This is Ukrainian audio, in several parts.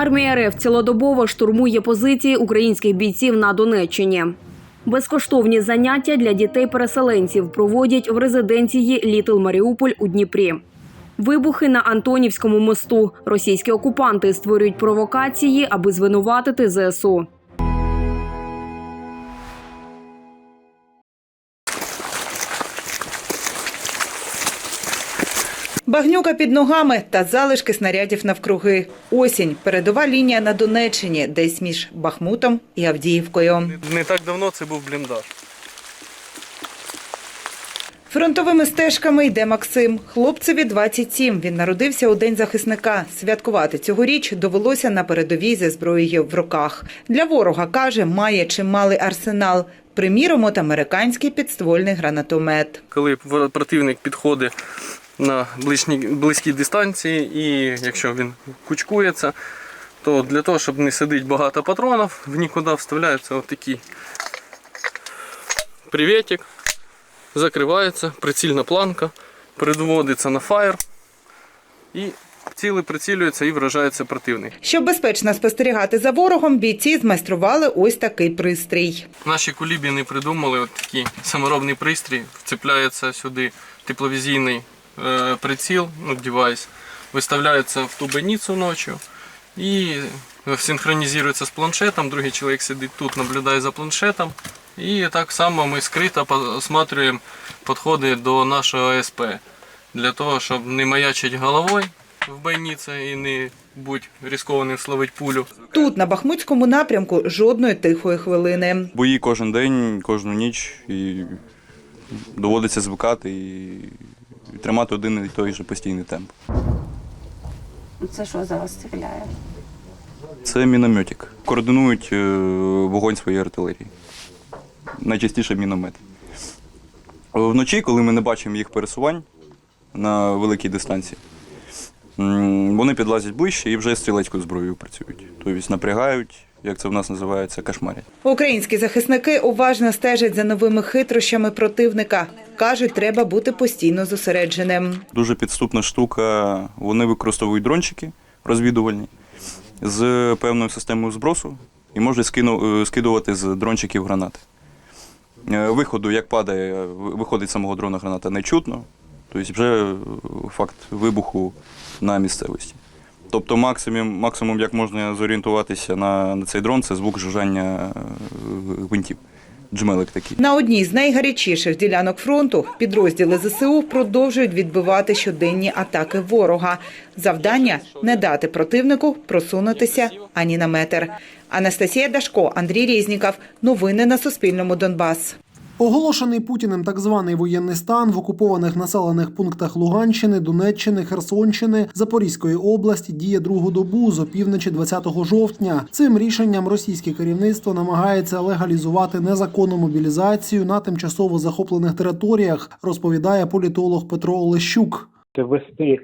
Армія РФ цілодобово штурмує позиції українських бійців на Донеччині. Безкоштовні заняття для дітей-переселенців проводять в резиденції Літл Маріуполь у Дніпрі. Вибухи на Антонівському мосту. Російські окупанти створюють провокації, аби звинуватити ЗСУ. Багнюка під ногами та залишки снарядів навкруги. Осінь передова лінія на Донеччині, десь між Бахмутом і Авдіївкою. Не так давно це був бліндаж. Фронтовими стежками йде Максим. Хлопцеві 27. Він народився у день захисника. Святкувати цьогоріч довелося на передовій зі зброєю в руках. Для ворога каже, має чималий арсенал. Приміром, от американський підствольний гранатомет. Коли противник підходить на ближній, близькій дистанції, і якщо він кучкується, то для того, щоб не сидить багато патронів, в нікуди вставляється отакий приветик, закривається, прицільна планка, передводиться на фаєр і ціли прицілюється і вражається противник. Щоб безпечно спостерігати за ворогом, бійці змайстрували ось такий пристрій. Наші кулібіни придумали от такий саморобний пристрій, вцепляється сюди тепловізійний приціл, ну, девайс, виставляється в ту бойницю ночі і синхронізується з планшетом. Другий чоловік сидить тут, наблюдає за планшетом. І так само ми скрито осматриваємо підходи до нашого СП для того, щоб не маячити головою в бойниці і не бути ризикованим словити пулю. Тут, на Бахмутському напрямку, жодної тихої хвилини. Бої кожен день, кожну ніч, і доводиться звикати і, і тримати один і той же постійний темп. Це що зараз стріляє? Це мінометик. Координують е, вогонь своєї артилерії. Найчастіше міномет. Вночі, коли ми не бачимо їх пересувань на великій дистанції, вони підлазять ближче і вже стрілецькою зброєю працюють. Тобто напрягають, як це в нас називається, кошмарять. Українські захисники уважно стежать за новими хитрощами противника. Кажуть, треба бути постійно зосередженим. Дуже підступна штука. Вони використовують дрончики розвідувальні з певною системою збросу і можуть скину- е, скидувати з дрончиків гранати. Е, Виходу, як падає, виходить самого дрона граната не чутно, тобто вже е, факт вибуху на місцевості. Тобто максимум, максимум як можна зорієнтуватися на, на цей дрон, це звук жужжання е, гвинтів. Джмелик такий. На одній з найгарячіших ділянок фронту підрозділи ЗСУ продовжують відбивати щоденні атаки ворога. Завдання не дати противнику просунутися ані на метр. Анастасія Дашко, Андрій Різніков. Новини на Суспільному Донбас. Оголошений Путіним так званий воєнний стан в окупованих населених пунктах Луганщини, Донеччини, Херсонщини, Запорізької області діє другу добу з опівночі 20 жовтня. Цим рішенням російське керівництво намагається легалізувати незаконну мобілізацію на тимчасово захоплених територіях, розповідає політолог Петро Олещук. ввести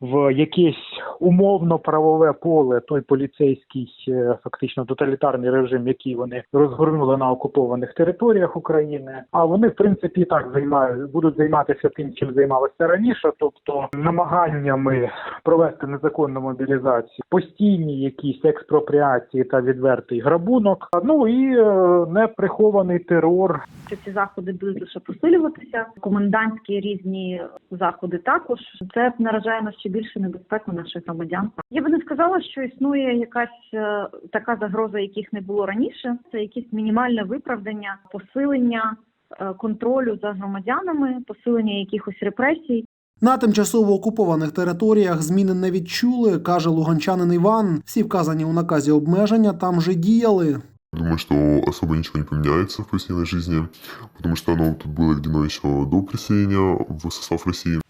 в якесь умовно правове поле той поліцейський е, фактично тоталітарний режим, який вони розгорнули на окупованих територіях України. А вони в принципі так займають будуть займатися тим, чим займалися раніше, тобто намаганнями провести незаконну мобілізацію, постійні якісь експропріації та відвертий грабунок. Ну і е, неприхований терор що ці заходи будуть лише посилюватися. Комендантські різні заходи також це наражає на ще більше небезпеку наших громадян. Я би не сказала, що існує якась е, така загроза, яких не було раніше. Це якесь мінімальне виправдання, посилення е, контролю за громадянами, посилення якихось репресій. На тимчасово окупованих територіях зміни не відчули, каже луганчанин Іван. Всі вказані у наказі обмеження там же діяли. Думаю, что особо ничего не поменяется в повседневной жизни, потому что оно тут было введено еще до присоединения в состав России.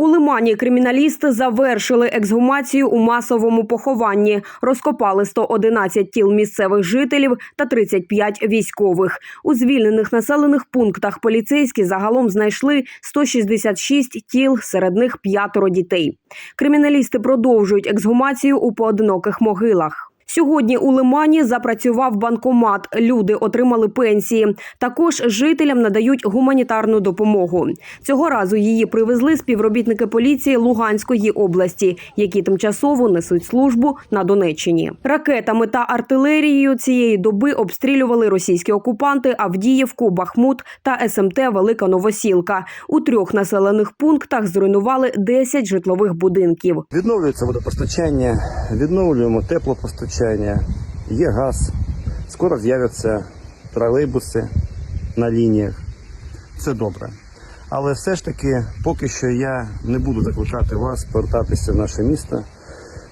У Лимані криміналісти завершили ексгумацію у масовому похованні. Розкопали 111 тіл місцевих жителів та 35 військових. У звільнених населених пунктах поліцейські загалом знайшли 166 тіл, серед них п'ятеро дітей. Криміналісти продовжують ексгумацію у поодиноких могилах. Сьогодні у Лимані запрацював банкомат. Люди отримали пенсії. Також жителям надають гуманітарну допомогу. Цього разу її привезли співробітники поліції Луганської області, які тимчасово несуть службу на Донеччині. Ракетами та артилерією цієї доби обстрілювали російські окупанти Авдіївку, Бахмут та СМТ Велика Новосілка. У трьох населених пунктах зруйнували 10 житлових будинків. Відновлюється водопостачання, відновлюємо теплопостачання, є газ. Скоро з'являться тролейбуси на лініях. Це добре. Але все ж таки, поки що я не буду закликати вас повертатися в наше місто,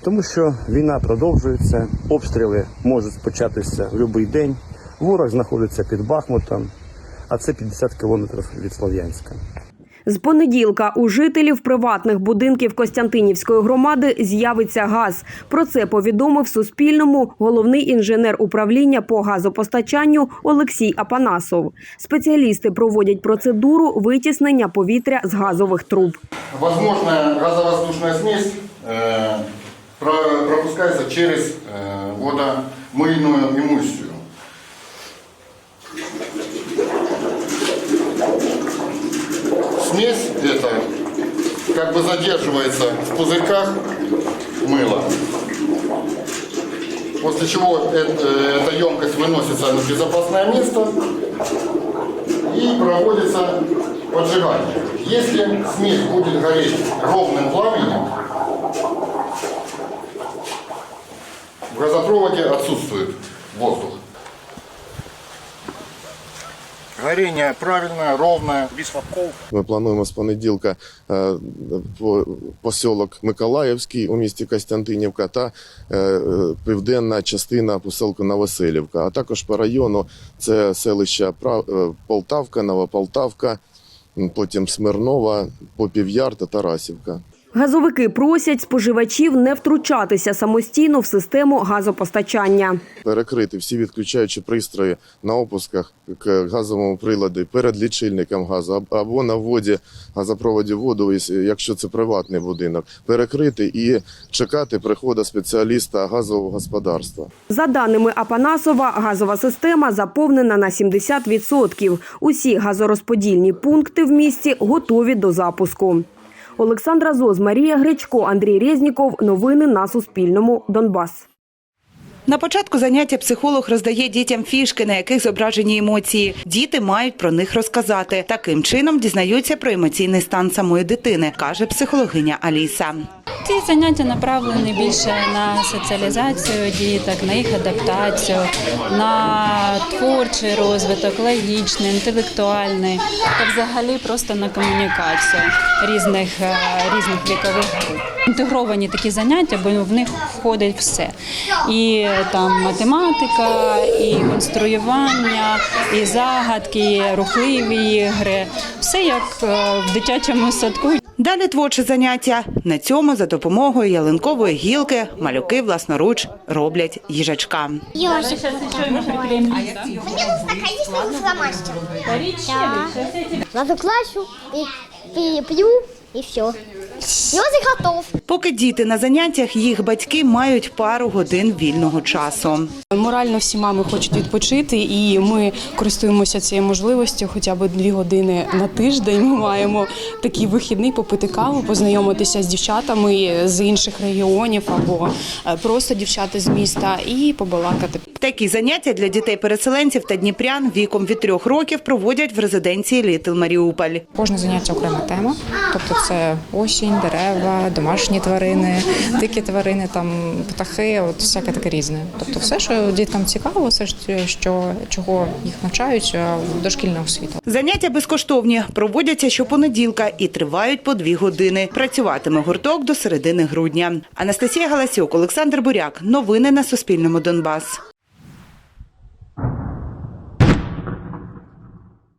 тому що війна продовжується, обстріли можуть початися в будь-який день. Ворог знаходиться під Бахмутом, а це 50 кілометрів від Слов'янська. З понеділка у жителів приватних будинків Костянтинівської громади з'явиться газ. Про це повідомив Суспільному головний інженер управління по газопостачанню Олексій Апанасов. Спеціалісти проводять процедуру витіснення повітря з газових труб. Возможная газовоздушная смесь э, про- пропускается через э, водомыльную Смесь эта как бы задерживается в пузырьках мыла. После чего э- э, эта емкость выносится на безопасное место и проводится поджигание. Если смесь будет гореть ровным пламенем, в газопроводе отсутствует воздух. Горение правильное, ровное, без фабков. Ми плануємо з понеділка по посілок Миколаївський у місті Костянтинівка та е, е, південна частина поселку Новоселівка, а також по району це селища Пра- е, Полтавка, Новополтавка, потім Смирнова, Попів'яр та Тарасівка. Газовики просять споживачів не втручатися самостійно в систему газопостачання. перекрити всі відключаючі пристрої на опусках к газовому приладі перед лічильником газу або на вводі газопроводів воду, якщо це приватний будинок, перекрити і чекати приходу спеціаліста газового господарства. За даними Апанасова, газова система заповнена на 70%. Усі газорозподільні пункти в місті готові до запуску. Олександра Зоз, Марія Гречко, Андрій Резніков. Новини на Суспільному. Донбас. На початку заняття психолог роздає дітям фішки, на яких зображені емоції. Діти мають про них розказати. Таким чином дізнаються про емоційний стан самої дитини, каже психологиня Аліса. Ці заняття направлені більше на соціалізацію діток, на їх адаптацію, на творчий розвиток, логічний, інтелектуальний та взагалі просто на комунікацію різних, е, різних вікових груп. Інтегровані такі заняття, бо в них входить все. І там математика, і конструювання, і загадки, і рухливі ігри. Все як е, в дитячому садку. Далі творче заняття. На цьому за допомогою ялинкової гілки малюки власноруч роблять їжачка. Ёжик. Разукрашу и перепью, и все. Ёжик готов. Поки діти на заняттях, їх батьки мають пару годин вільного часу. Морально всі мами хочуть відпочити, і ми користуємося цією можливістю. Хоча б дві години на тиждень ми маємо такий вихідний попити каву, познайомитися з дівчатами з інших регіонів або е, просто дівчата з міста і побалакати. Такі заняття для дітей-переселенців та дніпрян віком від трьох років проводять в резиденції Літл Маріуполь. Кожне заняття окрема тема, тобто це осінь, дерева, домашні тварини, дикі тварини, там птахи, от всяке таке різне. Тобто, все, що діткам цікаво, все що чого їх навчають в дошкільна освіта. Заняття безкоштовні, проводяться щопонеділка і тривають по дві години. Працюватиме гурток до середини грудня. Анастасія Галасюк, Олександр Буряк. Новини на Суспільному. Донбас.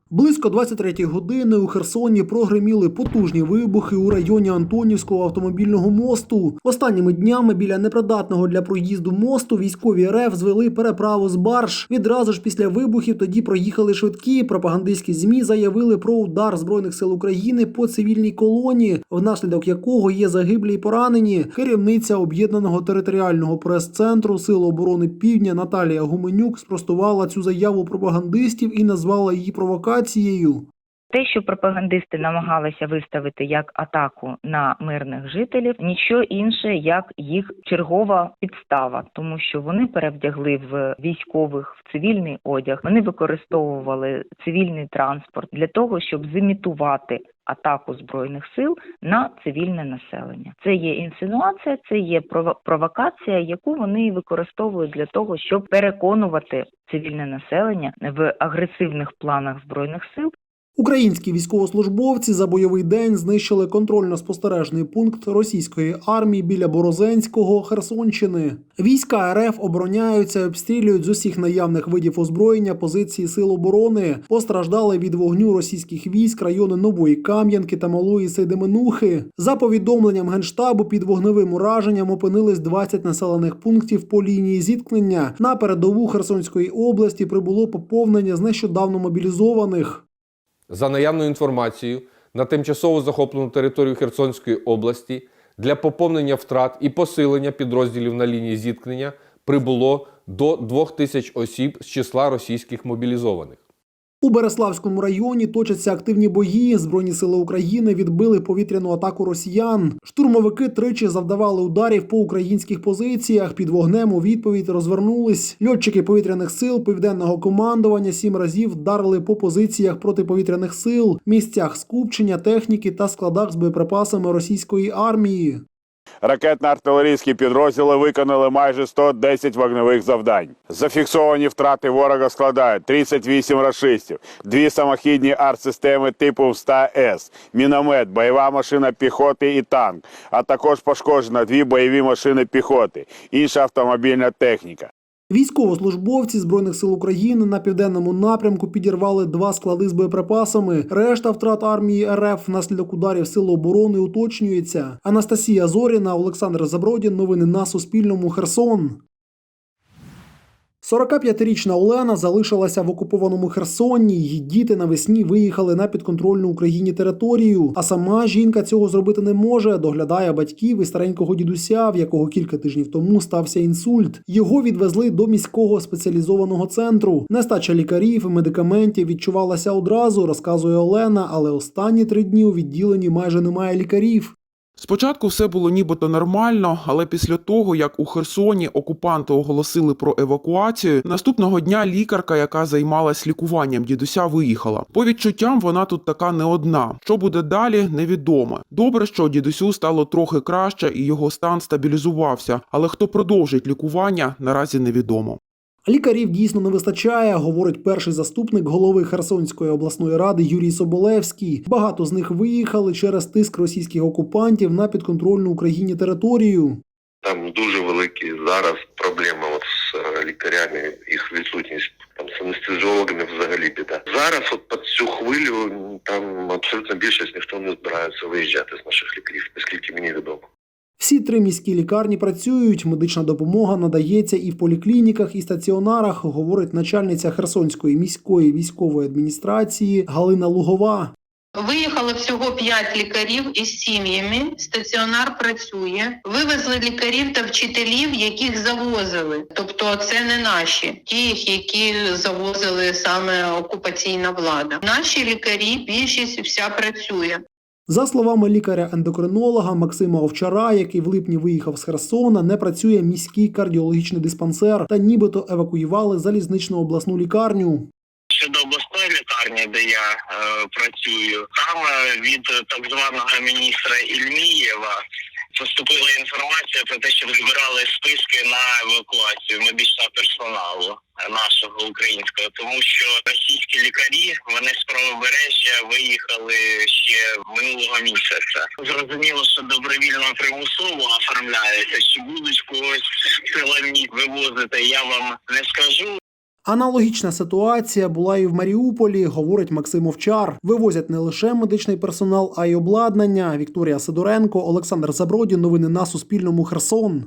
Близько 23 години у Херсоні прогреміли потужні вибухи у районі Антонівського автомобільного мосту. Останніми днями біля непридатного для проїзду мосту військові РФ звели переправу з барж. Відразу ж після вибухів тоді проїхали швидкі. Пропагандистські змі заявили про удар збройних сил України по цивільній колонії, внаслідок якого є загиблі й поранені. Керівниця об'єднаного територіального прес-центру Сил оборони Півдня Наталія Гуменюк спростувала цю заяву пропагандистів і назвала її провокацією. Те, що пропагандисти намагалися виставити як атаку на мирних жителів, нічого інше як їх чергова підстава, тому що вони перевдягли в військових в цивільний одяг. Вони використовували цивільний транспорт для того, щоб зимітувати атаку збройних сил на цивільне населення. Це є інсинуація, це є прово- провокація, яку вони використовують для того, щоб переконувати цивільне населення в агресивних планах збройних сил Українські військовослужбовці за бойовий день знищили контрольно-спостережний пункт російської армії біля Борозенського Херсонщини. Війська РФ обороняються, і обстрілюють з усіх наявних видів озброєння позиції сил оборони. Постраждали від вогню російських військ райони Нової Кам'янки та Малої Сейдеменухи. За повідомленням генштабу, під вогневим ураженням опинились 20 населених пунктів по лінії зіткнення. На передову Херсонської області прибуло поповнення з нещодавно мобілізованих. За наявною інформацією, на тимчасово захоплену територію Херсонської області для поповнення втрат і посилення підрозділів на лінії зіткнення прибуло до 2000 осіб з числа російських мобілізованих. У Береславському районі точаться активні бої. Збройні сили України відбили повітряну атаку росіян. Штурмовики тричі завдавали ударів по українських позиціях. Під вогнем у відповідь розвернулись. Льотчики повітряних сил південного командування сім разів вдарили по позиціях протиповітряних сил, місцях скупчення техніки та складах з боєприпасами російської армії. Ракетно-артилерійські підрозділи виконали майже 110 вогневих завдань. Зафіксовані втрати ворога складають 38 рашистів, дві самохідні артсистеми типу «100С», міномет, бойова машина піхоти і танк, а також пошкоджено дві бойові машини піхоти, інша автомобільна техніка. Військовослужбовці збройних сил України на південному напрямку підірвали два склади з боєприпасами. Решта втрат армії РФ внаслідок ударів сил оборони уточнюється. Анастасія Зоріна, Олександр Забродін. Новини на Суспільному. Херсон. 45-річна Олена залишилася в окупованому Херсоні. Її діти навесні виїхали на підконтрольну Україні територію. А сама жінка цього зробити не може. Доглядає батьків і старенького дідуся, в якого кілька тижнів тому стався інсульт. Його відвезли до міського спеціалізованого центру. Нестача лікарів і медикаментів відчувалася одразу, розказує Олена. Але останні три дні у відділенні майже немає лікарів. Спочатку все було нібито нормально, але після того, як у Херсоні окупанти оголосили про евакуацію, наступного дня лікарка, яка займалась лікуванням дідуся, виїхала. По відчуттям вона тут така не одна. Що буде далі, невідомо. Добре, що дідусю стало трохи краще і його стан стабілізувався, але хто продовжить лікування, наразі невідомо. Лікарів дійсно не вистачає, говорить перший заступник голови Херсонської обласної ради Юрій Соболевський. Багато з них виїхали через тиск російських окупантів на підконтрольну Україні територію. Там дуже великі зараз проблеми от з е, лікарями, їх відсутність. Там з анестезіологами взагалі біда. Зараз от під цю хвилю там абсолютно більшість ніхто не збирається виїжджати з наших лікарів, наскільки мені відомо. Всі три міські лікарні працюють. Медична допомога надається і в поліклініках, і стаціонарах, говорить начальниця Херсонської міської військової адміністрації Галина Лугова. Виїхало всього 5 лікарів із сім'ями. Стаціонар працює. Вивезли лікарів та вчителів, яких завозили. Тобто, це не наші, ті, які завозили саме окупаційна влада. Наші лікарі, більшість вся працює. За словами лікаря-ендокринолога Максима Овчара, який в липні виїхав з Херсона, не працює міський кардіологічний диспансер та нібито евакуювали залізничну обласну лікарню. Щодо обласної лікарні, де я е, працюю, там е, від так званого міністра Ільмієва поступила інформація про те, що збирали списки на евакуацію медичного персоналу нашого українського, тому що російські лікарі вони з правобережжя виїхали ще минулого місяця. Зрозуміло, що добровільно примусово оформляються. Чи будуть когось силами вивозити, я вам не скажу. Аналогічна ситуація була і в Маріуполі, говорить Максим Овчар. Вивозять не лише медичний персонал, а й обладнання. Вікторія Сидоренко, Олександр Забродін. Новини на Суспільному. Херсон.